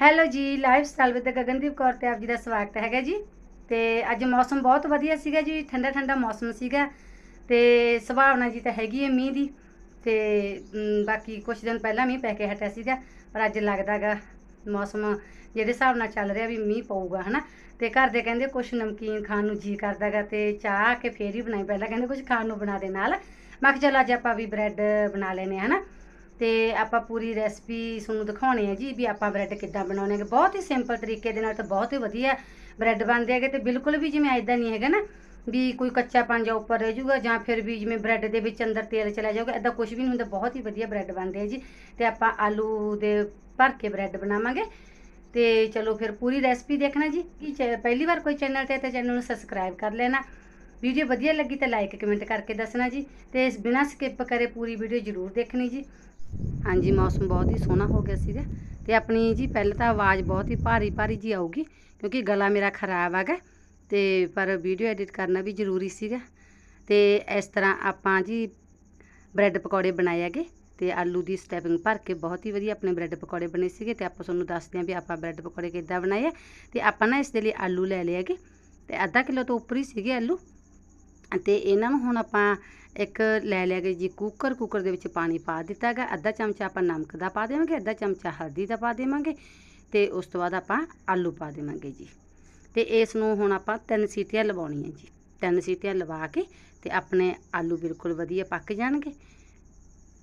Hello ji life style with Gagandeep Kaur ਤੇ ਆਪ ਜੀ ਦਾ ਸਵਾਗਤ ਹੈਗਾ ਜੀ। ਤੇ ਅੱਜ ਮੌਸਮ ਬਹੁਤ ਵਧੀਆ ਸੀਗਾ ਜੀ, ਠੰਡਾ ਠੰਡਾ ਮੌਸਮ ਸੀਗਾ। ਤੇ ਸੁਭਾਵਨਾ ਜੀ ਤਾਂ ਹੈਗੀ ਹੈ ਮੀਂਹ ਦੀ। ਤੇ ਬਾਕੀ ਕੁਝ ਦਿਨ ਪਹਿਲਾਂ ਮੀਂਹ ਪੈ ਕੇ ਹਟਿਆ ਸੀਗਾ, ਪਰ ਅੱਜ ਲੱਗਦਾਗਾ ਮੌਸਮ ਜਿਹੜੇ ਹਿਸਾਬ ਨਾਲ ਚੱਲ ਰਿਹਾ ਵੀ ਮੀਂਹ ਪਊਗਾ, ਹਨਾ। ਤੇ ਘਰ ਦੇ ਕਹਿੰਦੇ ਕੁਝ ਨਮਕੀਨ ਖਾਣ ਨੂੰ ਜੀ ਕਰਦਾਗਾ ਤੇ ਚਾਹ ਕੇ ਫੇਰ ਹੀ ਬਣਾਈ, ਪਹਿਲਾਂ ਕਹਿੰਦੇ ਕੁਝ ਖਾਣ ਨੂੰ ਬਣਾ ਦੇ ਨਾਲ। ਮੈਂ ਕਿਹਾ ਚਲੋ ਅੱਜ ਆਪਾਂ ਵੀ ਬ੍ਰੈਡ ਬਣਾ ਲੈਨੇ ਆ ਹਨਾ। ਤੇ ਆਪਾਂ ਪੂਰੀ ਰੈਸਪੀ ਤੁਹਾਨੂੰ ਦਿਖਾਉਣੀ ਹੈ ਜੀ ਵੀ ਆਪਾਂ ਬ੍ਰੈਡ ਕਿੱਦਾਂ ਬਣਾਉਣੇ ਹੈਗੇ। ਬਹੁਤ ਹੀ ਸਿੰਪਲ ਤਰੀਕੇ ਦੇ ਨਾਲ ਤਾਂ ਬਹੁਤ ਹੀ ਵਧੀਆ ਬ੍ਰੈਡ ਬਣਦੇ ਹੈਗੇ ਤੇ ਬਿਲਕੁਲ ਵੀ ਜਿਵੇਂ ਐਦਾਂ ਨਹੀਂ ਹੈਗਾ ਨਾ ਵੀ ਕੋਈ ਕੱਚਾ ਪੰਜਾ ਉੱਪਰ ਰਹਿ ਜਾਊਗਾ ਜਾਂ ਫਿਰ ਵੀ ਜਿਵੇਂ ਬ੍ਰੈਡ ਦੇ ਵਿੱਚ ਅੰਦਰ ਤੇਲ ਚਲਾ ਜਾਊਗਾ ਐਦਾਂ ਕੁਝ ਵੀ ਨਹੀਂ ਹੁੰਦਾ। ਬਹੁਤ ਹੀ ਵਧੀਆ ਬ੍ਰੈਡ ਬਣਦੇ ਆ ਜੀ। ਤੇ ਆਪਾਂ ਆਲੂ ਦੇ ਭਰ ਕੇ ਬ੍ਰੈਡ ਬਣਾਵਾਂਗੇ। ਤੇ ਚਲੋ ਫਿਰ ਪੂਰੀ ਰੈਸਪੀ ਦੇਖਣਾ ਜੀ। ਕੀ ਚ- ਪਹਿਲੀ ਵਾਰ ਕੋਈ ਚੈਨਲ ਤੇ ਤਾਂ ਚੈਨਲ ਨੂੰ ਸਬਸਕ੍ਰਾਈਬ ਕਰ ਲੈਣਾ। ਵੀਡੀਓ ਵਧੀਆ ਲੱਗੀ ਤਾਂ ਲਾਈਕ ਕਮੈਂਟ ਕਰਕੇ ਦੱਸਣਾ ਜੀ। ਤੇ ਬਿਨਾਂ ਸਕਿਪ ਕਰੇ ਪੂਰੀ ਵੀਡੀਓ ਜ਼ਰੂਰ ਦੇਖਣੀ ਜੀ। ਹਾਂਜੀ, ਮੌਸਮ ਬਹੁਤ ਹੀ ਸੋਹਣਾ ਹੋ ਗਿਆ ਸੀਗਾ। ਤੇ ਆਪਣੀ ਜੀ ਪਹਿਲਾਂ ਤਾਂ ਆਵਾਜ਼ ਬਹੁਤ ਹੀ ਭਾਰੀ ਭਾਰੀ ਜੀ ਆਊਗੀ, ਕਿਉਂਕਿ ਗਲਾ ਮੇਰਾ ਖਰਾਬ ਹੈਗਾ। ਤੇ ਪਰ ਵੀਡੀਓ ਐਡਿਟ ਕਰਨਾ ਵੀ ਜ਼ਰੂਰੀ ਸੀਗਾ। ਤੇ ਇਸ ਤਰ੍ਹਾਂ ਆਪਾਂ ਜੀ ਬ੍ਰੈਡ ਪਕੌੜੇ ਬਣਾਏ ਹੈਗੇ ਤੇ ਆਲੂ ਦੀ ਸਟੈਪਿੰਗ ਭਰ ਕੇ ਬਹੁਤ ਹੀ ਵਧੀਆ ਆਪਣੇ ਬ੍ਰੈਡ ਪਕੌੜੇ ਬਣੇ ਸੀਗੇ। ਤੇ ਆਪਾਂ ਤੁਹਾਨੂੰ ਦੱਸਦੇ ਹਾਂ ਵੀ ਆਪਾਂ ਬ੍ਰੈਡ ਪਕੌੜੇ ਕਿੱਦਾਂ ਬਣਾਏ ਆ। ਤੇ ਆਪਾਂ ਨਾ ਇਸ ਦੇ ਲਈ ਆਲੂ ਲੈ ਲਏ ਹੈਗੇ। ਤੇ ਅੱਧਾ ਕਿਲੋ ਤੋਂ ਉੱਪਰ ਹੀ ਸੀਗੇ ਆਲੂ। ਅਤੇ ਇਹਨਾਂ ਨੂੰ ਹੁਣ ਆਪਾਂ ਇੱਕ ਲੈ ਲਿਆ ਗਿਆ ਜੀ ਕੁੱਕਰ ਕੁੱਕਰ ਦੇ ਵਿੱਚ ਪਾਣੀ ਪਾ ਦਿੱਤਾ ਹੈਗਾ। ਅੱਧਾ ਚਮਚਾ ਆਪਾਂ ਨਮਕ ਦਾ ਪਾ ਦੇਵਾਂਗੇ, ਅੱਧਾ ਚਮਚਾ ਹਲਦੀ ਦਾ ਪਾ ਦੇਵਾਂਗੇ ਤੇ ਉਸ ਤੋਂ ਬਾਅਦ ਆਪਾਂ ਆਲੂ ਪਾ ਦੇਵਾਂਗੇ ਜੀ। ਤੇ ਇਸ ਨੂੰ ਹੁਣ ਆਪਾਂ ਤਿੰਨ ਸੀਟੀਆਂ ਲਵਾਉਣੀਆਂ ਜੀ। ਤਿੰਨ ਸੀਟੀਆਂ ਲਵਾ ਕੇ ਤੇ ਆਪਣੇ ਆਲੂ ਬਿਲਕੁਲ ਵਧੀਆ ਪੱਕ ਜਾਣਗੇ।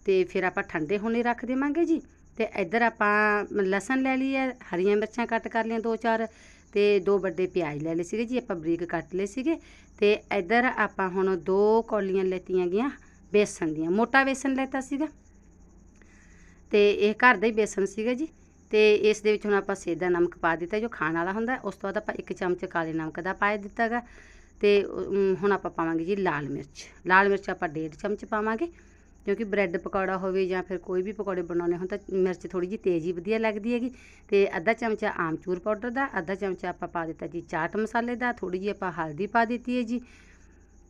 ਤੇ ਫਿਰ ਆਪਾਂ ਠੰਡੇ ਹੋਣੇ ਰੱਖ ਦੇਵਾਂਗੇ ਜੀ। ਤੇ ਇੱਧਰ ਆਪਾਂ ਲਸਣ ਲੈ ਲਈ ਹੈ ਹਰੀਆਂ ਮਿਰਚਾਂ ਕੱਟ ਕਰ ਲਈਆਂ ਦੋ ਚਾਰ। ਤੇ ਦੋ ਵੱਡੇ ਪਿਆਜ਼ ਲੈ ਲਏ ਸੀਗੇ ਜੀ ਆਪਾਂ ਬਰੀਕ ਕੱਟ ਲਏ ਸੀਗੇ ਤੇ ਇੱਧਰ ਆਪਾਂ ਹੁਣ ਦੋ ਕੌਲੀਆਂ ਲੈਤੀਆਂ ਗਈਆਂ ਬੇਸਨ ਦੀਆਂ ਮੋਟਾ ਬੇਸਨ ਲੈਤਾ ਸੀਗਾ ਤੇ ਇਹ ਘਰ ਦਾ ਹੀ ਬੇਸਨ ਸੀਗਾ ਜੀ ਤੇ ਇਸ ਦੇ ਵਿੱਚ ਹੁਣ ਆਪਾਂ ਸੇਦਾ ਨਮਕ ਪਾ ਦਿੱਤਾ ਜੋ ਖਾਣ ਵਾਲਾ ਹੁੰਦਾ ਉਸ ਤੋਂ ਬਾਅਦ ਆਪਾਂ ਇੱਕ ਚਮਚ ਕਾਲੇ ਨਮਕ ਦਾ ਪਾ ਦਿੱਤਾਗਾ ਤੇ ਅਮ, ਹੁਣ ਆਪਾਂ ਪਾਵਾਂਗੇ ਜੀ ਲਾਲ ਮਿਰਚ ਲਾਲ ਮਿਰਚ ਆਪਾਂ ਡੇਢ ਚਮਚ ਪਾਵਾਂਗੇ ਕਿਉਂਕਿ ਬ੍ਰੈਡ ਪਕੌੜਾ ਹੋਵੇ ਜਾਂ ਫਿਰ ਕੋਈ ਵੀ ਪਕੌੜੇ ਬਣਾਉਣੇ ਹੋਣ ਤਾਂ ਮਿਰਚ ਥੋੜੀ ਜਿਹੀ ਤੇਜ਼ ਹੀ ਵਧੀਆ ਲੱਗਦੀ ਹੈਗੀ। ਤੇ ਅੱਧਾ ਚਮਚਾ ਆਮਚੂਰ ਪਾਊਡਰ ਦਾ, ਅੱਧਾ ਚਮਚਾ ਆਪਾਂ ਪਾ ਦਿੱਤਾ ਜੀ ਚਾਟ ਮਸਾਲੇ ਦਾ ਥੋੜੀ ਜਿਹੀ ਆਪਾਂ ਹਲਦੀ ਪਾ ਦਿੱਤੀ ਹੈ ਜੀ।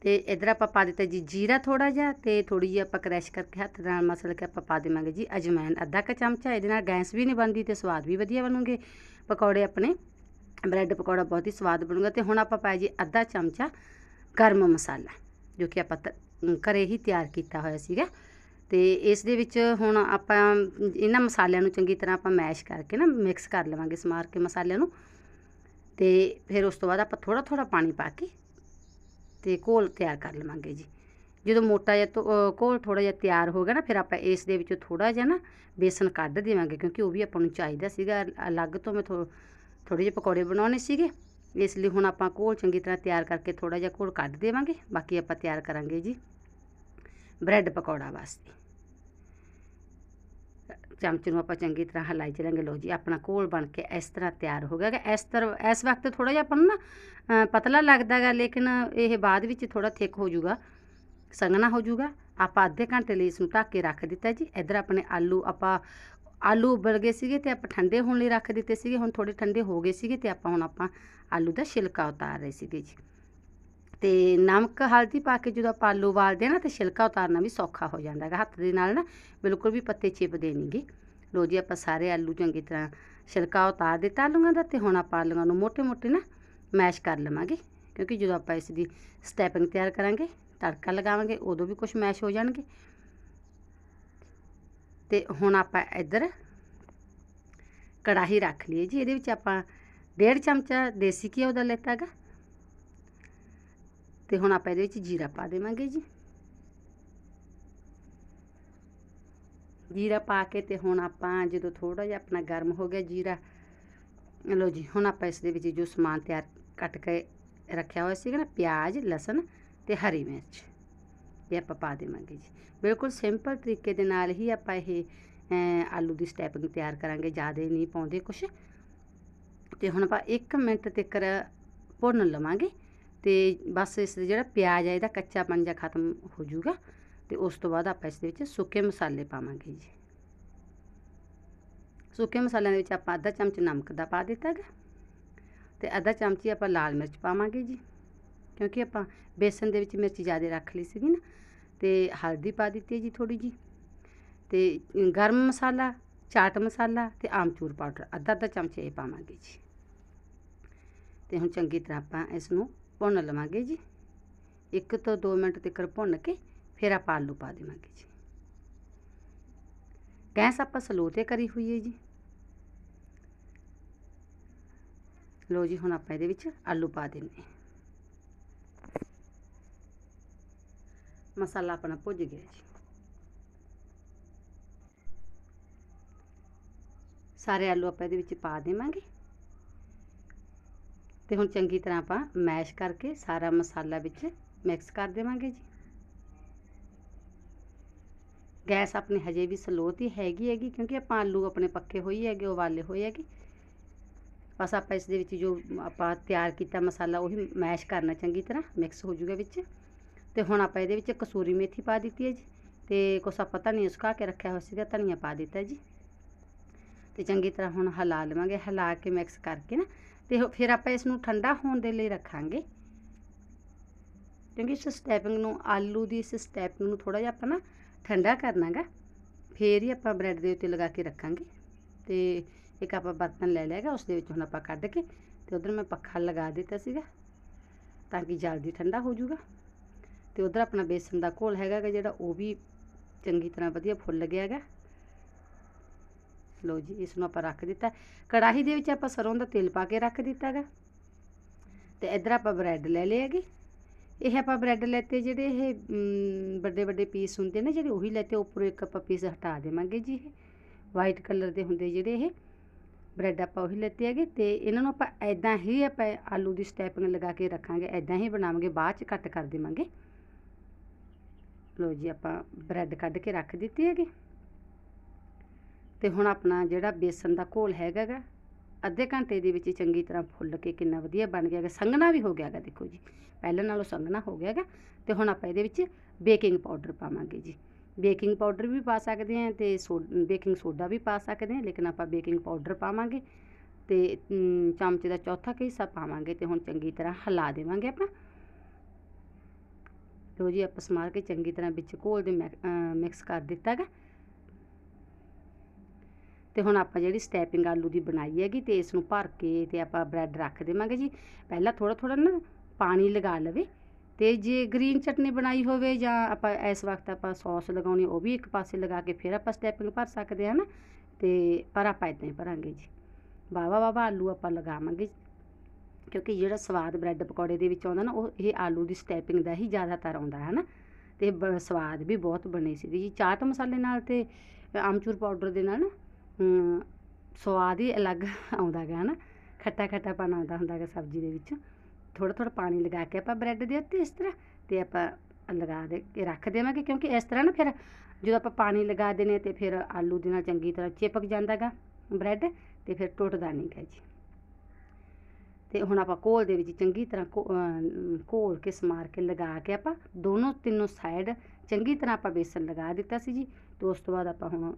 ਤੇ ਇਧਰ ਆਪਾਂ ਪਾ ਦਿੱਤਾ ਜੀ ਜੀਰਾ ਥੋੜਾ ਜਿਹਾ ਤੇ ਥੋੜੀ ਜਿਹੀ ਆਪਾਂ ਕ੍ਰੈਸ਼ ਕਰਕੇ ਹੱਥ ਨਾਲ ਮਸਲ ਕੇ ਆਪਾਂ ਪਾ ਦੇਵਾਂਗੇ ਜੀ ਅਜਵਾਇਣ ਅੱਧਾ ਕ ਚਮਚਾ, ਇਹਦੇ ਨਾਲ ਗੈਸ ਵੀ ਨਹੀਂ ਬਣਦੀ ਤੇ ਸਵਾਦ ਵੀ ਵਧੀਆ ਬਣੂਗੇ। ਪਕੌੜੇ ਆਪਣੇ, ਬ੍ਰੈਡ ਪਕੌੜਾ ਬਹੁਤ ਹੀ ਸਵਾਦ ਬਣੂਗਾ ਤੇ ਹੁਣ ਆਪਾਂ ਪਾਇਆ ਜੀ ਅੱਧਾ ਚਮਚਾ ਗਰਮ ਮਸਾਲਾ, ਜੋ ਕਿ ਆਪਾਂ ਤ- ਘਰੇ ਹੀ ਤਿਆਰ ਕੀਤਾ ਹੋਇਆ ਸੀਗਾ। ਤੇ ਇਸ ਦੇ ਵਿੱਚ ਹੁਣ ਆਪਾਂ ਇਹਨਾਂ ਮਸਾਲਿਆਂ ਨੂੰ ਚੰਗੀ ਤਰ੍ਹਾਂ ਆਪਾਂ ਮੈਸ਼ ਕਰਕੇ ਨਾ ਮਿਕਸ ਕਰ ਲਵਾਂਗੇ ਸਮਾਰ ਕੇ ਮਸਾਲਿਆਂ ਨੂੰ। ਤੇ ਫਿਰ ਉਸ ਤੋਂ ਬਾਅਦ ਆਪਾਂ ਥੋੜਾ ਥੋੜਾ ਪਾਣੀ ਪਾ ਕੇ ਤੇ ਘੋਲ ਤਿਆਰ ਕਰ ਲਵਾਂਗੇ ਜੀ। ਜਦੋਂ ਮੋਟਾ ਜਿਹਾ ਤੋ- ਘੋਲ ਥੋੜਾ ਜਿਹਾ ਤਿਆਰ ਹੋ ਗਿਆ ਨਾ, ਫਿਰ ਆਪਾਂ ਇਸ ਦੇ ਵਿੱਚੋਂ ਥੋੜਾ ਜਿਹਾ ਨਾ ਬੇਸਨ ਕੱਢ ਦੇਵਾਂਗੇ, ਕਿਉਂਕਿ ਉਹ ਵੀ ਆਪਾਂ ਨੂੰ ਚਾਹੀਦਾ ਸੀਗਾ। ਅਲੱਗ ਤੋਂ ਮੈਂ ਥੋੜੇ ਜਿਹੇ ਪਕੌੜੇ ਬਣਾਉਣੇ ਸੀਗੇ। ਇਸ ਲਈ ਹੁਣ ਆਪਾਂ ਘੋਲ ਚੰਗੀ ਤਰ੍ਹਾਂ ਤਿਆਰ ਕਰਕੇ ਥੋੜਾ ਜਿਹਾ ਘੋਲ ਕੱਢ ਦੇਵਾਂਗੇ। ਬਾਕੀ ਆਪਾਂ ਤਿਆਰ ਕਰਾਂਗੇ ਜੀ ਬ੍ਰੈਡ ਪਕੌੜਾ ਵਾਸਤੇ। ਚਮਚ ਨੂੰ ਆਪਾਂ ਚੰਗੀ ਤਰ੍ਹਾਂ ਹਲਾਈ ਚਲਾਂਗੇ। ਲੋ ਜੀ, ਆਪਣਾ ਘੋਲ ਬਣ ਕੇ ਇਸ ਤਰ੍ਹਾਂ ਤਿਆਰ ਹੋ ਗਿਆ। ਗਾ ਇਸ ਤਰ੍ਹਾਂ ਇਸ ਵਕਤ ਥੋੜਾ ਜਿਹਾ ਆਪਾਂ ਨੂੰ ਨਾ ਪਤਲਾ ਲੱਗਦਾ ਗਾ ਲੇਕਿਨ ਇਹ ਬਾਅਦ ਵਿੱਚ ਥੋੜਾ ਥਿਕ ਹੋ ਜਾਊਗਾ, ਸੰਘਣਾ ਹੋ ਜਾਊਗਾ। ਆਪਾਂ ਅੱਧੇ ਘੰਟੇ ਲਈ ਇਸ ਨੂੰ ਢੱਕ ਕੇ ਰੱਖ ਦਿੱਤਾ ਜੀ। ਇੱਧਰ ਆਪਣੇ ਆਲੂ ਆਪਾਂ ਆਲੂ ਉਬਲ ਗਏ ਸੀਗੇ ਤੇ ਆਪਾਂ ਠੰਡੇ ਹੋਣ ਲਈ ਰੱਖ ਦਿੱਤੇ ਸੀਗੇ, ਹੁਣ ਥੋੜੇ ਠੰਡੇ ਹੋ ਗਏ ਸੀਗੇ ਤੇ ਆਪਾਂ ਹੁਣ ਆਪਾਂ ਆਲੂ ਦਾ ਛਿਲਕਾ ਉਤਾਰ ਰਹੇ ਸੀਗੇ ਜੀ। ਤੇ ਨਮਕ, ਹਲਦੀ ਪਾ ਕੇ ਜਦੋਂ ਆਪਾਂ ਆਲੂ ਵਾਲਦੇ ਨਾ ਤੇ ਛਿਲਕਾ ਉਤਾਰਨਾ ਵੀ ਸੌਖਾ ਹੋ ਜਾਂਦਾ ਹੈਗਾ, ਹੱਥ ਦੇ ਨਾਲ ਨਾ ਬਿਲਕੁਲ ਵੀ ਪੱਤੇ ਚਿਪਦੇ ਨਹੀਂਗੇ ਲੋ ਜੀ ਆਪਾਂ ਸਾਰੇ ਆਲੂ ਚੰਗੀ ਤਰ੍ਹਾਂ ਛਿਲਕਾ ਉਤਾਰ ਦਿੱਤਾ ਆਲੂਆਂ ਦਾ ਤੇ ਹੁਣ ਆਪਾਂ ਆਲੂਆਂ ਨੂੰ ਮੋਟੇ ਮੋਟੇ ਨਾ ਮੈਸ਼ ਕਰ ਲਵਾਂਗੇ, ਕਿਉਂਕਿ ਜਦੋਂ ਆਪਾਂ ਇਸ ਦੀ ਸਟੈਪਿੰਗ ਤਿਆਰ ਕਰਾਂਗੇ, ਤੜਕਾ ਲਗਾਵਾਂਗੇ, ਉਦੋਂ ਵੀ ਕੁਝ ਮੈਸ਼ ਹੋ ਜਾਣਗੇ। ਤੇ ਹੁਣ ਆਪਾਂ ਇੱਧਰ ਕੜਾਹੀ ਰੱਖ ਲਈਏ ਜੀ। ਇਹਦੇ ਵਿੱਚ ਆਪਾਂ ਡੇਢ ਚਮਚਾ ਦੇਸੀ ਘਿਓ ਦਾ ਲੈਤਾ ਹੈਗਾ ਤੇ ਹੁਣ ਆਪਾਂ ਇਹਦੇ ਵਿੱਚ ਜੀਰਾ ਪਾ ਦੇਵਾਂਗੇ ਜੀ। ਜੀਰਾ ਪਾ ਕੇ ਤੇ ਹੁਣ ਆਪਾਂ ਜਦੋਂ ਥੋੜਾ ਜਿਹਾ ਆਪਣਾ ਗਰਮ ਹੋ ਗਿਆ ਜੀਰਾ, ਲਓ ਜੀ, ਹੁਣ ਆਪਾਂ ਇਸ ਦੇ ਵਿੱਚ ਜੋ ਸਮਾਨ ਤਿਆਰ ਕੱਟ ਕੇ ਰੱਖਿਆ ਹੋਇਆ ਸੀਗਾ ਨਾ, ਪਿਆਜ਼, ਲਸਣ ਤੇ ਹਰੀ ਮਿਰਚ। ਇਹ ਆਪਾਂ ਪਾ ਦੇਵਾਂਗੇ ਜੀ। ਬਿਲਕੁਲ ਸਿੰਪਲ ਤਰੀਕੇ ਦੇ ਨਾਲ ਹੀ ਆਪਾਂ ਇਹ ਆਲੂ ਦੀ ਸਟੈਪਿੰਗ ਤਿਆਰ ਕਰਾਂਗੇ, ਜ਼ਿਆਦਾ ਨਹੀਂ ਪਾਉਂਦੇ ਕੁਛ। ਤੇ ਹੁਣ ਆਪਾਂ 1 ਮਿੰਟ ਤੱਕ ਭੁੰਨ ਲਵਾਂਗੇ ਤੇ ਬਸ ਇਸ ਦਾ ਜਿਹੜਾ ਪਿਆਜ਼ ਹੈ, ਇਹਦਾ ਕੱਚਾ ਪੰਜਾ ਖਤਮ ਹੋ ਜਾਊਗਾ। ਤੇ ਉਸ ਤੋਂ ਬਾਅਦ ਆਪਾਂ ਇਸ ਦੇ ਵਿੱਚ ਸੁੱਕੇ ਮਸਾਲੇ ਪਾਵਾਂਗੇ ਜੀ। ਸੁੱਕੇ ਮਸਾਲਿਆਂ ਦੇ ਵਿੱਚ ਆਪਾਂ ਅੱਧਾ ਚਮਚ ਨਮਕ ਦਾ ਪਾ ਦਿੱਤਾ ਗਾ ਤੇ ਅੱਧਾ ਚਮਚੀ ਆਪਾਂ ਲਾਲ ਮਿਰਚ ਪਾਵਾਂਗੇ ਜੀ। ਕਿਉਂਕਿ ਆਪਾਂ ਬੇਸਨ ਦੇ ਵਿੱਚ ਮਿਰਚ ਜ਼ਿਆਦਾ ਰੱਖ ਲਈ ਸੀਗੀ ਨਾ, ਤੇ ਹਲਦੀ ਪਾ ਦਿੱਤੀ ਹੈ ਜੀ ਥੋੜੀ ਜੀ ਤੇ ਗਰਮ ਮਸਾਲਾ, ਚਾਟ ਮਸਾਲਾ ਤੇ ਆਮਚੂਰ ਪਾਊਡਰ, ਅੱਧਾ ਅੱਧਾ ਚਮਚ ਇਹ ਪਾਵਾਂਗੇ ਜੀ। ਤੇ ਹੁਣ ਚੰਗੀ ਤਰ੍ਹਾਂ ਆਪਾਂ ਇਸ ਨੂੰ ਭੁੰਨ ਲਵਾਂਗੇ ਜੀ। ਇੱਕ ਤੋਂ 2 ਮਿੰਟ ਤੱਕ ਭੁੰਨ ਕੇ ਫਿਰ ਆਪਾਂ ਆਲੂ ਪਾ ਦੇਵਾਂਗੇ ਜੀ। ਗੈਸ ਆਪਾਂ ਸਲੋ ਤੇ ਕਰੀ ਹੋਈ ਹੈ ਜੀ। ਲੋ ਜੀ, ਹੁਣ ਆਪਾਂ ਇਹਦੇ ਵਿੱਚ ਆਲੂ ਪਾ ਦਿੰਨੇ ਮਸਾਲਾ ਆਪਣਾ ਭੁੱਜ ਗਿਆ ਜੀ। ਸਾਰੇ ਆਲੂ ਆਪਾਂ ਇਹਦੇ ਵਿੱਚ ਪਾ ਦੇਵਾਂਗੇ। ਤੇ ਹੁਣ ਚੰਗੀ ਤਰ੍ਹਾਂ ਆਪਾਂ ਮੈਸ਼ ਕਰਕੇ ਸਾਰਾ ਮਸਾਲਾ ਵਿੱਚ ਮਿਕਸ ਕਰ ਦੇਵਾਂਗੇ ਜੀ। ਗੈਸ ਆਪਣੀ ਹਜੇ ਵੀ ਸਲੋ ਤੇ ਹੈਗੀ ਹੈਗੀ, ਕਿਉਂਕਿ ਆਪਾਂ ਆਲੂ ਆਪਣੇ ਪੱਕੇ ਹੋਈ ਹੈਗੇ, ਉਬਾਲੇ ਹੋਏ ਹੈਗੇ। ਬਸ ਆਪਾਂ ਇਸ ਦੇ ਵਿੱਚ ਜੋ ਆਪਾਂ ਤਿਆਰ ਕੀਤਾ ਮਸਾਲਾ, ਉਹੀ ਮੈਸ਼ ਕਰਨਾ ਚੰਗੀ ਤਰ੍ਹਾਂ ਮਿਕਸ ਹੋ ਜੂਗਾ ਵਿੱਚ। ਤੇ ਹੁਣ ਆਪਾਂ ਇਹਦੇ ਵਿੱਚ ਕਸੂਰੀ ਮੇਥੀ ਪਾ ਦਿੱਤੀ ਹੈ ਜੀ। ਤੇ ਕੁਛ ਆਪਾਂ ਧਨੀਆ ਸੁਕਾ ਕੇ ਰੱਖਿਆ ਹੋਇਆ ਸੀਗਾ, ਧਨੀਆ ਪਾ ਦਿੱਤਾ ਜੀ। ਤੇ ਚੰਗੀ ਤਰ੍ਹਾਂ ਹੁਣ ਹਿਲਾ ਲਵਾਂਗੇ। ਹਿਲਾ ਕੇ ਮਿਕਸ ਕਰਕੇ ਨਾ। ਤੇ ਫਿਰ ਆਪਾਂ ਇਸ ਨੂੰ ਠੰਡਾ ਹੋਣ ਦੇ ਲਈ ਰੱਖਾਂਗੇ। ਕਿਉਂਕਿ ਇਸ ਸਟੈਪਿੰਗ ਨੂੰ, ਆਲੂ ਦੀ ਇਸ ਸਟੈਪ ਨੂੰ ਥੋੜਾ ਜਿਹਾ ਆਪਾਂ ਨਾ ਠੰਡਾ ਕਰਨਾਗਾ। ਫੇਰ ਹੀ ਆਪਾਂ ਬ੍ਰੈਡ ਦੇ ਉੱਤੇ ਲਗਾ ਕੇ ਰੱਖਾਂਗੇ। ਤੇ ਇੱਕ ਆਪਾਂ ਬਰਤਨ ਲੈ ਲਿਆਗਾ ਉਸ ਦੇ ਵਿੱਚ ਹੁਣ ਆਪਾਂ ਕੱਢ ਕੇ ਤੇ ਉਧਰ ਮੈਂ ਪੱਖਾ ਲਗਾ ਦਿੱਤਾ ਸੀਗਾ, ਤਾਂ ਕਿ ਜਲਦੀ ਠੰਡਾ ਹੋ ਜਾਊਗਾ। ਤੇ ਉਧਰ ਆਪਣਾ ਬੇਸਨ ਦਾ ਘੋਲ ਹੈਗਾ ਜਿਹੜਾ ਉਹ ਵੀ ਚੰਗੀ ਤਰ੍ਹਾਂ ਵਧੀਆ ਫੁੱਲ ਗਿਆ ਹੈਗਾ ਲੋ ਜੀ, ਇਸ ਨੂੰ ਆਪਾਂ ਰੱਖ ਦਿੱਤਾ। ਕੜਾਹੀ ਦੇ ਵਿੱਚ ਆਪਾਂ ਸਰੋਂ ਦਾ ਤੇਲ ਪਾ ਕੇ ਰੱਖ ਦਿੱਤਾ ਹੈਗਾ ਤੇ ਇਧਰ ਆਪਾਂ ਬ੍ਰੈਡ ਲੈ ਲਏ ਹੈਗੇ। ਇਹ ਆਪਾਂ ਬ੍ਰੈਡ ਲੈਤੇ ਜਿਹੜੇ ਇਹ ਵੱਡੇ ਵੱਡੇ ਪੀਸ ਹੁੰਦੇ ਨੇ ਜਿਹੜੇ ਉਹੀ ਲੈਤੇ, ਉੱਪਰੋਂ ਇੱਕ ਆਪਾਂ ਪੀਸ ਹਟਾ ਦੇਵਾਂਗੇ ਜੀ ਇਹ। ਵਾਈਟ ਕਲਰ ਦੇ ਹੁੰਦੇ ਜਿਹੜੇ ਇਹ। ਬ੍ਰੈਡ ਆਪਾਂ ਉਹੀ ਲੈਤੇ ਹੈਗੇ ਤੇ ਇਹਨਾਂ ਨੂੰ ਆਪਾਂ ਐਦਾਂ ਹੀ ਆਪਾਂ ਆਲੂ ਦੀ ਸਟੈਪਿੰਗ ਲਗਾ ਕੇ ਰੱਖਾਂਗੇ। ਐਦਾਂ ਹੀ ਬਣਾਵਾਂਗੇ, ਬਾਅਦ ਚ ਕੱਟ ਕਰ ਦੇਵਾਂਗੇ। ਲੋ ਜੀ ਆਪਾਂ ਬ੍ਰੈਡ ਕੱਢ ਕੇ ਰੱਖ ਦਿੱਤੀ ਹੈਗੀ। ਤੇ ਹੁਣ ਆਪਣਾ ਜਿਹੜਾ ਬੇਸਨ ਦਾ ਘੋਲ ਹੈਗਾ ਗਾ, ਅੱਧੇ ਘੰਟੇ ਦੇ ਵਿੱਚ ਚੰਗੀ ਤਰ੍ਹਾਂ ਫੁੱਲ ਕੇ ਕਿੰਨਾ ਵਧੀਆ ਬਣ ਗਿਆ ਗਾ ਸੰਘਣਾ ਵੀ ਹੋ ਗਿਆ ਗਾ ਦੇਖੋ ਜੀ, ਪਹਿਲਾਂ ਨਾਲੋਂ ਸੰਘਣਾ ਹੋ ਗਿਆ ਗਾ ਤੇ ਹੁਣ ਆਪਾਂ ਇਹਦੇ ਵਿੱਚ ਬੇਕਿੰਗ ਪਾਊਡਰ ਪਾਵਾਂਗੇ ਜੀ। ਬੇਕਿੰਗ ਪਾਊਡਰ ਵੀ ਪਾ ਸਕਦੇ ਹਾਂ ਤੇ ਸੋ, ਬੇਕਿੰਗ ਸੋਡਾ ਵੀ ਪਾ ਸਕਦੇ ਹਾਂ, ਲੇਕਿਨ ਆਪਾਂ ਬੇਕਿੰਗ ਪਾਊਡਰ ਪਾਵਾਂਗੇ। ਤੇ ਚਮਚੇ ਦਾ ਚੌਥਾ ਕੁ ਹਿੱਸਾ ਪਾਵਾਂਗੇ ਤੇ ਹੁਣ ਚੰਗੀ ਤਰ੍ਹਾਂ ਹਿਲਾ ਦੇਵਾਂਗੇ ਆਪਾਂ। ਲੋ ਜੀ, ਆਪਾਂ ਸਮਾਰ ਕੇ ਚੰਗੀ ਤਰ੍ਹਾਂ ਵਿੱਚ ਘੋਲ ਦੇ ਮਿਕਸ ਕਰ ਦਿੱਤਾ ਗਾ। ਤੇ ਹੁਣ ਆਪਾਂ ਜਿਹੜੀ ਸਟੈਪਿੰਗ ਆਲੂ ਦੀ ਬਣਾਈ ਹੈਗੀ ਤੇ ਇਸ ਨੂੰ ਭਰ ਕੇ ਤੇ ਆਪਾਂ ਬ੍ਰੈਡ ਰੱਖ ਦੇਵਾਂਗੇ ਜੀ। ਪਹਿਲਾਂ ਥੋੜਾ ਥੋੜਾ ਨਾ ਪਾਣੀ ਲਗਾ ਲਵੇ। ਤੇ ਜੇ ਗ੍ਰੀਨ ਚਟਨੀ ਬਣਾਈ ਹੋਵੇ ਜਾਂ ਆਪਾਂ ਇਸ ਵਕਤ ਆਪਾਂ ਸੌਸ ਲਗਾਉਣੀ, ਉਹ ਵੀ ਇੱਕ ਪਾਸੇ ਲਗਾ ਕੇ ਫਿਰ ਆਪਾਂ ਸਟੈਪਿੰਗ ਭਰ ਸਕਦੇ ਹਾਂ ਨਾ। ਤੇ ਪਰ ਆਪਾਂ ਇਦਾਂ ਹੀ ਭਰਾਂਗੇ ਜੀ। ਵਾਵਾ ਵਾਵਾ ਆਲੂ ਆਪਾਂ ਲਗਾਵਾਂਗੇ। ਕਿਉਂਕਿ ਜਿਹੜਾ ਸਵਾਦ ਬ੍ਰੈਡ ਪਕੌੜੇ ਦੇ ਵਿੱਚ ਆਉਂਦਾ ਨਾ, ਉਹ ਇਹ ਆਲੂ ਦੀ ਸਟੈਪਿੰਗ ਦਾ ਹੀ ਜ਼ਿਆਦਾਤਰ ਆਉਂਦਾ ਹੈ ਨਾ ਤੇ ਸਵਾਦ ਵੀ ਬਹੁਤ ਬਣੇ ਸੀ ਜੀ। ਚਾਟ ਮਸਾਲੇ ਨਾਲ ਤੇ ਆਮਚੂਰ ਪਾਊਡਰ ਦੇ ਨਾਲ ਨਾ ਸਵਾਦ ਹੀ ਅਲੱਗ ਆਉਂਦਾ ਗਾ ਨਾ ਖੱਟਾ ਖੱਟਾ ਪਨ ਆਉਂਦਾ ਹੁੰਦਾ ਗਾ ਸਬਜ਼ੀ ਦੇ ਵਿੱਚ। ਥੋੜਾ ਥੋੜਾ ਪਾਣੀ ਲਗਾ ਕੇ ਆਪਾਂ ਬ੍ਰੈਡ ਦੇ ਉੱਤੇ ਇਸ ਤਰ੍ਹਾਂ ਤੇ ਆਪਾਂ ਲਗਾ ਦੇ, ਕੇ ਰੱਖ ਦੇਵਾਂਗੇ। ਕਿਉਂਕਿ ਇਸ ਤਰ੍ਹਾਂ ਨਾ ਫਿਰ ਜਦੋਂ ਆਪਾਂ ਪਾਣੀ ਲਗਾ ਦਿੰਨੇ ਤੇ ਫਿਰ ਆਲੂ ਦੇ ਨਾਲ ਚੰਗੀ ਤਰ੍ਹਾਂ ਚਿਪਕ ਜਾਂਦਾਗਾ ਬ੍ਰੈਡ ਤੇ ਫਿਰ ਟੁੱਟਦਾ ਨਹੀਂ ਗਾ ਜੀ। ਤੇ ਹੁਣ ਆਪਾਂ ਘੋਲ ਦੇ ਵਿੱਚ ਚੰਗੀ ਤਰ੍ਹਾਂ ਘੋਲ ਕੇ ਸਮਾਰ ਕੇ ਲਗਾ ਕੇ ਆਪਾਂ ਦੋਨੋਂ ਤਿੰਨੋਂ ਸਾਈਡ ਚੰਗੀ ਤਰ੍ਹਾਂ ਆਪਾਂ ਬੇਸਨ ਲਗਾ ਦਿੱਤਾ ਸੀ ਜੀ, ਤੇ ਉਸ ਤੋਂ ਬਾਅਦ ਆਪਾਂ ਹੁਣ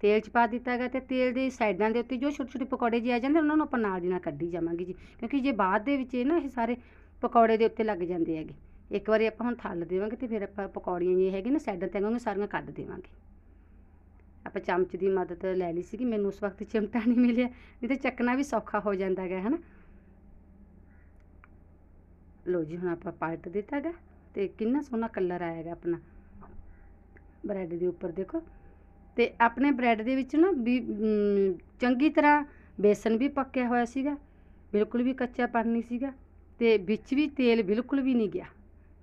ਤੇਲ ਚ ਪਾ ਦਿੱਤਾ ਹੈਗਾ ਤੇ ਤੇਲ ਦੇ ਸਾਈਡਾਂ ਦੇ ਉੱਤੇ ਜੋ ਛੋਟੇ ਛੋਟੇ ਪਕੌੜੇ ਜਿਹੇ ਆ ਜਾਂਦੇ ਉਹਨਾਂ ਨੂੰ ਆਪਾਂ ਨਾਲ ਦੀ ਨਾਲ ਕੱਢੀ ਜਾਵਾਂਗੇ ਜੀ, ਕਿਉਂਕਿ ਜੇ ਬਾਅਦ ਦੇ ਵਿੱਚ ਇਹ ਨਾ ਇਹ ਸਾਰੇ ਪਕੌੜੇ ਦੇ ਉੱਤੇ ਲੱਗ ਜਾਂਦੇ ਹੈਗੇ, ਇੱਕ ਵਾਰੀ ਆਪਾਂ ਹੁਣ ਥੱਲ ਦੇਵਾਂਗੇ ਤੇ ਫਿਰ ਆਪਾਂ ਪਕੌੜੀਆਂ ਜੇ ਹੈਗੇ ਨਾ ਸਾਈਡਾਂ ਤੇ ਆਂਗੇ ਸਾਰੀਆਂ ਕੱਢ ਦੇਵਾਂਗੇ। ਆਪਾਂ ਚਮਚ ਦੀ ਮਦਦ ਲੈ ਲਈ ਸੀਗੀ, ਮੈਨੂੰ ਉਸ ਵਕਤ ਚਿਮਟਾ ਨਹੀਂ ਮਿਲਿਆ, ਨਹੀਂ ਤਾਂ ਚੱਕਣਾ ਵੀ ਸੌਖਾ ਹੋ ਜਾਂਦਾ ਹੈਗਾ, ਹਨਾ? ਲੋ ਜੀ, ਹੁਣ ਆਪਾਂ ਪਲਟ ਦਿੱਤਾ ਹੈਗਾ ਤੇ ਕਿੰਨਾ ਸੋਹਣਾ ਕਲਰ ਆਏਗਾ ਆਪਣਾ। ਬ੍ਰੈਡ ਦੇ ਉੱਪਰ ਦੇਖੋ। ਤੇ ਆਪਣੇ ਬ੍ਰੈਡ ਦੇ ਵਿੱਚ ਨਾ ਵੀ ਚੰਗੀ ਤਰ੍ਹਾਂ ਬੇਸਨ ਵੀ ਪੱਕਿਆ ਹੋਇਆ ਸੀਗਾ, ਬਿਲਕੁਲ ਵੀ ਕੱਚਾ ਪਨ ਨਹੀਂ ਸੀਗਾ ਤੇ ਵਿੱਚ ਵੀ ਤੇਲ ਬਿਲਕੁਲ ਵੀ ਨਹੀਂ ਗਿਆ।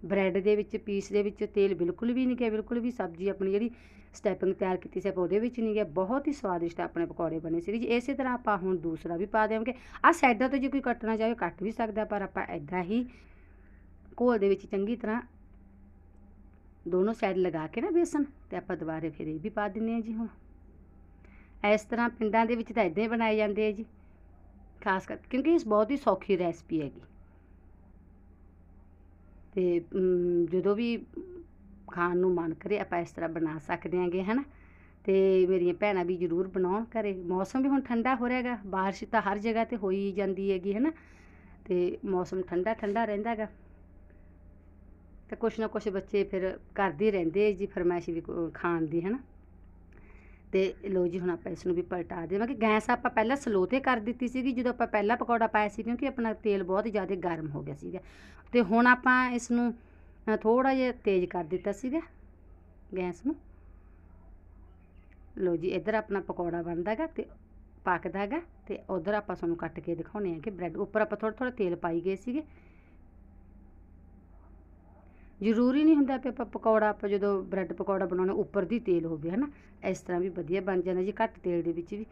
ਬ੍ਰੈਡ ਦੇ ਵਿੱਚ ਪੀਸ ਦੇ ਵਿੱਚ ਤੇਲ ਬਿਲਕੁਲ ਵੀ ਨਹੀਂ ਗਿਆ, ਬਿਲਕੁਲ ਵੀ ਸਬਜ਼ੀ ਆਪਣੀ ਜਿਹੜੀ ਸਟੈਪਿੰਗ ਤਿਆਰ ਕੀਤੀ ਸੀ, ਆਪਾਂ ਉਹਦੇ ਵਿੱਚ ਨਹੀਂ ਗਿਆ। ਬਹੁਤ ਹੀ ਸਵਾਦਿਸ਼ਟ ਆਪਣੇ ਪਕੌੜੇ ਬਣੇ ਸੀਗੇ ਜੀ। ਇਸੇ ਤਰ੍ਹਾਂ ਆਪਾਂ ਹੁਣ ਦੂਸਰਾ ਵੀ ਪਾ ਦੇਵਾਂਗੇ। ਆ ਸਾਈਡਾਂ ਤੋਂ ਜੇ ਕੋਈ ਕੱਟਣਾ ਚਾਹੇ ਕੱਟ ਵੀ ਸਕਦਾ, ਪਰ ਆਪਾਂ ਐਦਾਂ ਹੀ ਘੋਲ ਦੇ ਵਿੱਚ ਚੰਗੀ ਤਰ੍ਹਾਂ ਦੋਨੋਂ ਸਾਈਡ ਲਗਾ ਕੇ ਨਾ ਬੇਸਨ ਤੇ ਆਪਾਂ ਦੁਬਾਰੇ ਫਿਰ ਇਹ ਵੀ ਪਾ ਦਿੰਨੇ ਆ ਜੀ ਹੁਣ। ਇਸ ਤਰ੍ਹਾਂ ਪਿੰਡਾਂ ਦੇ ਵਿੱਚ ਤਾਂ ਇਦਾਂ ਹੀ ਬਣਾਏ ਜਾਂਦੇ ਆ ਜੀ, ਖਾਸ ਕਰ ਕਿਉਂਕਿ ਇਸ ਬਹੁਤ ਹੀ ਸੌਖੀ ਰੈਸਪੀ ਹੈਗੀ। ਤੇ ਜਦੋਂ ਵੀ ਖਾਣ ਨੂੰ ਮਨ ਕਰੇ ਆਪਾਂ ਇਸ ਤਰ੍ਹਾਂ ਬਣਾ ਸਕਦੇ ਆਂਗੇ ਹਨਾ? ਤੇ ਮੇਰੀਆਂ ਭੈਣਾਂ ਵੀ ਜ਼ਰੂਰ ਬਣਾਉਣ ਘਰੇ। ਮੌਸਮ ਵੀ ਹੁਣ ਠੰਡਾ ਹੋ ਰਿਹਾਗਾ ਬਾਰਿਸ਼ ਤਾਂ ਹਰ ਜਗ੍ਹਾ ਤੇ ਹੋਈ ਜਾਂਦੀ ਹੈਗੀ, ਹਨਾ? ਤੇ ਮੌਸਮ ਠੰਡਾ ਠੰਡਾ ਰਹਿੰਦਾ ਹੈਗਾ। ਤੇ ਕੁਛ ਨਾ ਕੁਛ ਬੱਚੇ ਫਿਰ ਕਰਦੇ ਰਹਿੰਦੇ ਜੀ ਫਰਮਾਇਸ਼ ਵੀ ਖਾਣ ਦੀ ਹੈ ਨਾ ਤੇ ਲੋ ਜੀ, ਹੁਣ ਆਪਾਂ ਇਸ ਨੂੰ ਵੀ ਪਲਟਾ ਦੇਵਾਂਗੇ। ਗੈਸ ਆਪਾਂ ਪਹਿਲਾਂ ਸਲੋ ਤੇ ਕਰ ਦਿੱਤੀ ਸੀਗੀ, ਜਦੋਂ ਆਪਾਂ ਪਹਿਲਾ ਪਕੌੜਾ ਪਾਇਆ ਸੀ, ਕਿਉਂਕਿ ਆਪਣਾ ਤੇਲ ਬਹੁਤ ਜ਼ਿਆਦਾ ਗਰਮ ਹੋ ਗਿਆ ਸੀਗਾ। ਤੇ ਹੁਣ ਆਪਾਂ ਇਸ ਨੂੰ ਥੋੜਾ ਜਿਹਾ ਤੇਜ਼ ਕਰ ਦਿੱਤਾ ਸੀਗਾ, ਗੈਸ ਨੂੰ। ਲੋ ਜੀ, ਇੱਧਰ ਆਪਣਾ ਪਕੌੜਾ ਬਣਦਾ ਗਾ ਤੇ ਪੱਕਦਾ ਹੈਗਾ ਤੇ ਉਧਰ ਆਪਾਂ ਤੁਹਾਨੂੰ ਕੱਟ ਕੇ ਦਿਖਾਉਣੇ ਆ ਕਿ ਬ੍ਰੈਡ, ਉੱਪਰ ਆਪਾਂ ਥੋੜਾ ਥੋੜਾ ਤੇਲ ਪਾਈ ਗਏ ਸੀਗੇ। ਜ਼ਰੂਰੀ ਨਹੀਂ ਹੁੰਦਾ ਕਿ ਆਪਾਂ ਪਕੌੜਾ ਆਪਾਂ ਜਦੋਂ ਬ੍ਰੈਡ ਪਕੌੜਾ ਬਣਾਉਣਾ ਉੱਪਰ ਦੀ ਤੇਲ ਹੋਵੇ ਹਨਾ? ਇਸ ਤਰ੍ਹਾਂ ਵੀ ਵਧੀਆ ਬਣ ਜਾਂਦਾ ਜੀ ਘੱਟ ਤੇਲ ਦੇ ਵਿੱਚ ਵੀ।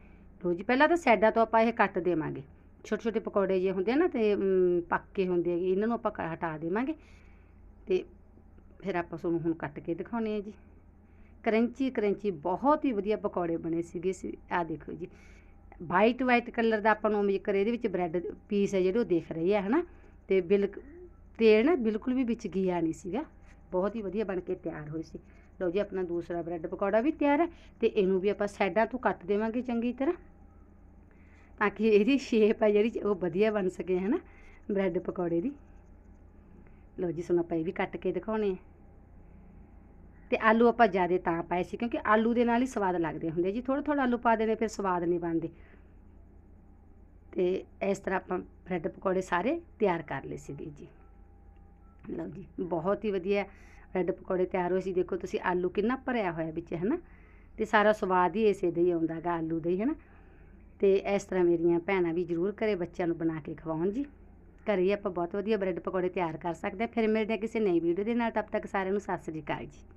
ਲੋ ਜੀ ਪਹਿਲਾਂ ਤਾਂ ਸਾਈਡਾਂ ਤੋਂ ਆਪਾਂ ਇਹ ਕੱਟ ਦੇਵਾਂਗੇ। ਛੋਟੇ ਛੋਟੇ ਪਕੌੜੇ ਜੇ ਹੁੰਦੇ ਆ ਨਾ ਤੇ ਮ, ਪੱਕੇ ਹੁੰਦੇ ਹੈਗੇ ਇਹਨਾਂ ਨੂੰ ਆਪਾਂ ਕ- ਹਟਾ ਦੇਵਾਂਗੇ। ਤੇ ਫਿਰ ਆਪਾਂ ਤੁਹਾਨੂੰ ਹੁਣ ਕੱਟ ਕੇ ਦਿਖਾਉਣੇ ਆ ਜੀ। ਕਰੰਚੀ ਕਰੰਚੀ ਬਹੁਤ ਹੀ ਵਧੀਆ ਪਕੌੜੇ ਬਣੇ ਸੀਗੇ ਸੀ ਆ ਦੇਖੋ ਜੀ। ਵਾਈਟ ਵਾਈਟ ਕਲਰ ਦਾ ਆਪਾਂ ਨੂੰ ਉਮੀਦ ਕਰ ਇਹਦੇ ਵਿੱਚ ਬ੍ਰੈਡ ਪੀਸ ਹੈ ਜਿਹੜੇ ਉਹ ਦੇਖ ਰਹੇ ਆ ਹਨਾ? ਤੇ ਬਿਲਕ ਤੇਲ ਨਾ ਬਿਲਕੁਲ ਵੀ ਵਿੱਚ ਗਿਆ ਨਹੀਂ ਸੀਗਾ। ਬਹੁਤ ਹੀ ਵਧੀਆ ਬਣ ਕੇ ਤਿਆਰ ਹੋਈ ਸੀ। ਲਓ ਜੀ, ਆਪਣਾ ਦੂਸਰਾ ਬ੍ਰੈਡ ਪਕੌੜਾ ਵੀ ਤਿਆਰ ਹੈ ਤੇ ਇਹਨੂੰ ਵੀ ਆਪਾਂ ਸਾਈਡਾਂ ਤੋਂ ਕੱਟ ਦੇਵਾਂਗੇ ਚੰਗੀ ਤਰ੍ਹਾਂ ਤਾਂ ਕਿ ਇਹਦੀ ਸ਼ੇਪ ਹੈ ਜਿਹੜੀ ਉਹ ਵਧੀਆ ਬਣ ਸਕੇ ਹੈ ਨਾ ਬ੍ਰੈਡ ਪਕੌੜੇ ਦੀ। ਲਓ ਜੀ ਸੁਣ ਆਪਾਂ ਇਹ ਵੀ ਕੱਟ ਕੇ ਦਿਖਾਉਣੇ ਆ। ਤੇ ਆਲੂ ਆਪਾਂ ਜ਼ਿਆਦਾ ਤਾਂ ਪਾਏ ਸੀ ਕਿਉਂਕਿ ਆਲੂ ਦੇ ਨਾਲ ਹੀ ਸਵਾਦ ਲੱਗਦੇ ਹੁੰਦੇ ਜੀ। ਥੋੜਾ ਥੋੜਾ ਆਲੂ ਪਾ ਦੇਣੇ, ਫਿਰ ਸਵਾਦ ਨਹੀਂ ਬਣਦੇ। ਤੇ ਇਸ ਤਰ੍ਹਾਂ ਆਪਾਂ ਬ੍ਰੈਡ ਪਕੌੜੇ ਸਾਰੇ ਤਿਆਰ ਕਰ ਲਏ ਸੀਗੇ ਜੀ। ਲਓ ਜੀ ਬਹੁਤ ਹੀ ਵਧੀਆ ਬ੍ਰੈਡ ਪਕੌੜੇ ਤਿਆਰ ਹੋਏ ਸੀ। ਦੇਖੋ ਤੁਸੀਂ ਆਲੂ ਕਿੰਨਾ ਭਰਿਆ ਹੋਇਆ ਵਿੱਚ ਹੈ ਨਾ ਤੇ ਸਾਰਾ ਸਵਾਦ ਹੀ ਇਸੇ ਦਾ ਹੀ ਆਉਂਦਾ ਗਾ ਆਲੂ ਦਾ ਹੀ ਹੈ ਨਾ ਤੇ ਇਸ ਤਰ੍ਹਾਂ ਮੇਰੀਆਂ ਭੈਣਾਂ ਵੀ ਜ਼ਰੂਰ ਘਰੇ ਬੱਚਿਆਂ ਨੂੰ ਬਣਾ ਕੇ ਖਵਾਉਣ ਜੀ। ਘਰੇ ਹੀ ਆਪਾਂ ਬਹੁਤ ਵਧੀਆ ਬ੍ਰੈਡ ਪਕੌੜੇ ਤਿਆਰ ਕਰ ਸਕਦੇ ਹਾਂ। ਫਿਰ ਮਿਲਦੇ ਹਾਂ ਕਿਸੇ ਨਈ ਵੀਡੀਓ ਦੇ ਨਾਲ। ਤਬ ਤੱਕ ਸਾਰਿਆਂ ਨੂੰ ਸਤਿ ਸ੍ਰੀ ਅਕਾਲ ਜੀ।